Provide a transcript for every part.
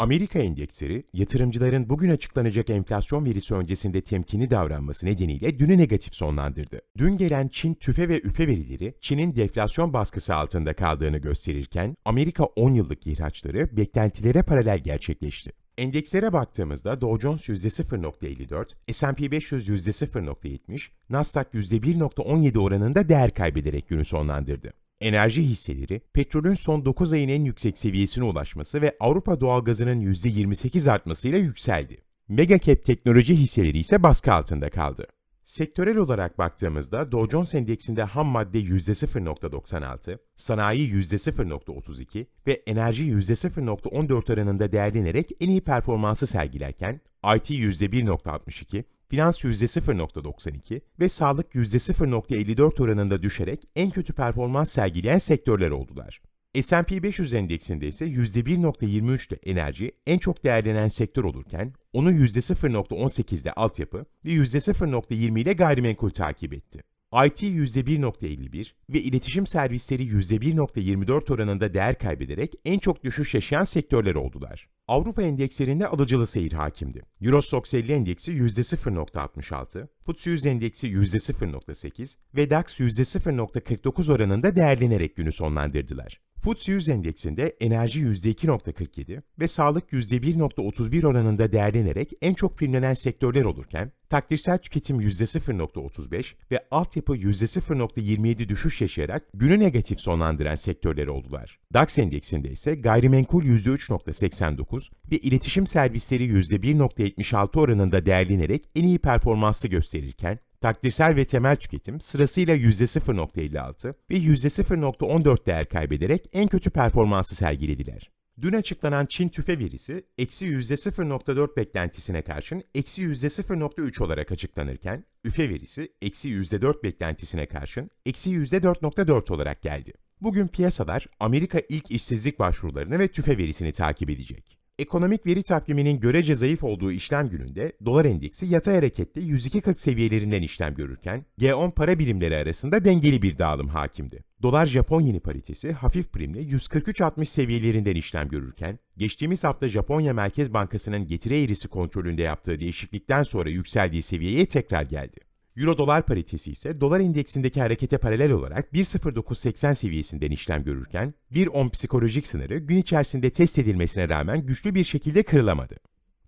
Amerika endeksleri, yatırımcıların bugün açıklanacak enflasyon verisi öncesinde temkinli davranması nedeniyle dünü negatif sonlandırdı. Dün gelen Çin tüfe ve üfe verileri, Çin'in deflasyon baskısı altında kaldığını gösterirken, Amerika 10 yıllık ihraçları beklentilere paralel gerçekleşti. Endekslere baktığımızda Dow Jones %0.54, S&P 500 %0.70, Nasdaq %1.17 oranında değer kaybederek günü sonlandırdı. Enerji hisseleri, petrolün son 9 ayın en yüksek seviyesine ulaşması ve Avrupa doğalgazının %28 artmasıyla yükseldi. Megacap teknoloji hisseleri ise baskı altında kaldı. Sektörel olarak baktığımızda Dow Jones Endeksinde ham madde %0.96, sanayi %0.32 ve enerji %0.14 oranında değerlenerek en iyi performansı sergilerken, IT %1.62, finans %0.92 ve sağlık %0.54 oranında düşerek en kötü performans sergileyen sektörler oldular. S&P 500 endeksinde ise %1.23 ile enerji en çok değerlenen sektör olurken, onu %0.18 ile altyapı ve %0.20 ile gayrimenkul takip etti. IT %1.51 ve iletişim servisleri %1.24 oranında değer kaybederek en çok düşüş yaşayan sektörler oldular. Avrupa endekslerinde alıcılı seyir hakimdi. Eurostoxx 50 endeksi %0.66, FTSE 100 endeksi %0.8 ve DAX %0.49 oranında değerlenerek günü sonlandırdılar. FTSE 100 endeksinde enerji %2.47 ve sağlık %1.31 oranında değerlenerek en çok primlenen sektörler olurken, takdirsel tüketim %0.35 ve altyapı %0.27 düşüş yaşayarak günü negatif sonlandıran sektörler oldular. DAX endeksinde ise gayrimenkul %3.89 ve iletişim servisleri %1.76 oranında değerlenerek en iyi performansı gösterirken, Takdirsel ve temel tüketim sırasıyla %0.56 ve %0.14 değer kaybederek en kötü performansı sergilediler. Dün açıklanan Çin tüfe verisi, eksi %0.4 beklentisine karşın eksi %0.3 olarak açıklanırken, üfe verisi eksi %4 beklentisine karşın eksi %4.4 olarak geldi. Bugün piyasalar Amerika ilk işsizlik başvurularını ve tüfe verisini takip edecek. Ekonomik veri takviminin görece zayıf olduğu işlem gününde dolar endeksi yatay harekette 102.40 seviyelerinden işlem görürken G10 para birimleri arasında dengeli bir dağılım hakimdi. Dolar Japon yeni paritesi hafif primle 143.60 seviyelerinden işlem görürken geçtiğimiz hafta Japonya Merkez Bankası'nın getiri eğrisi kontrolünde yaptığı değişiklikten sonra yükseldiği seviyeye tekrar geldi. Euro dolar paritesi ise dolar endeksindeki harekete paralel olarak 1.0980 seviyesinden işlem görürken 1.10 psikolojik sınırı gün içerisinde test edilmesine rağmen güçlü bir şekilde kırılamadı.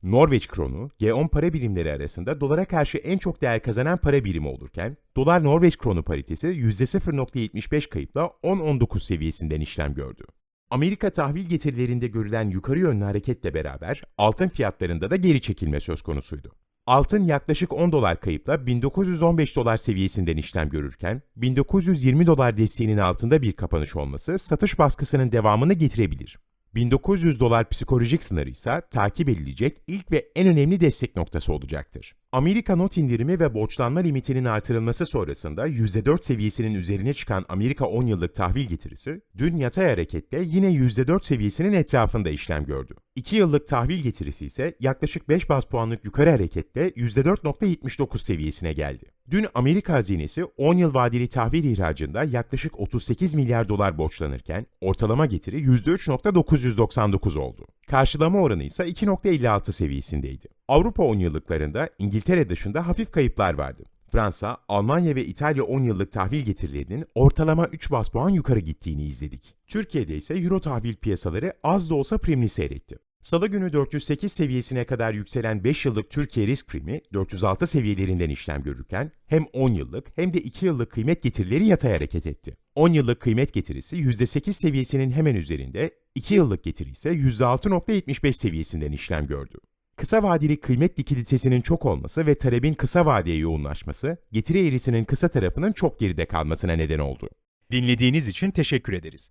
Norveç kronu, G10 para birimleri arasında dolara karşı en çok değer kazanan para birimi olurken, dolar Norveç kronu paritesi %0.75 kayıpla 10.19 seviyesinden işlem gördü. Amerika tahvil getirilerinde görülen yukarı yönlü hareketle beraber altın fiyatlarında da geri çekilme söz konusuydu. Altın yaklaşık 10 dolar kayıpla 1915 dolar seviyesinden işlem görürken, 1920 dolar desteğinin altında bir kapanış olması satış baskısının devamını getirebilir. 1900 dolar psikolojik sınırı ise takip edilecek ilk ve en önemli destek noktası olacaktır. Amerika not indirimi ve borçlanma limitinin artırılması sonrasında %4 seviyesinin üzerine çıkan Amerika 10 yıllık tahvil getirisi, dün yatay hareketle yine %4 seviyesinin etrafında işlem gördü. 2 yıllık tahvil getirisi ise yaklaşık 5 baz puanlık yukarı hareketle %4.79 seviyesine geldi. Dün Amerika hazinesi 10 yıl vadeli tahvil ihracında yaklaşık 38 milyar dolar borçlanırken ortalama getiri %3.999 oldu. Karşılama oranı ise 2.56 seviyesindeydi. Avrupa 10 yıllıklarında İngiltere dışında hafif kayıplar vardı. Fransa, Almanya ve İtalya 10 yıllık tahvil getirilerinin ortalama 3 bas puan yukarı gittiğini izledik. Türkiye'de ise Euro tahvil piyasaları az da olsa primli seyretti. Salı günü 408 seviyesine kadar yükselen 5 yıllık Türkiye risk primi 406 seviyelerinden işlem görürken hem 10 yıllık hem de 2 yıllık kıymet getirileri yatay hareket etti. 10 yıllık kıymet getirisi %8 seviyesinin hemen üzerinde, 2 yıllık getiri ise %6.75 seviyesinden işlem gördü. Kısa vadeli kıymet likiditesinin çok olması ve talebin kısa vadeye yoğunlaşması, getiri eğrisinin kısa tarafının çok geride kalmasına neden oldu. Dinlediğiniz için teşekkür ederiz.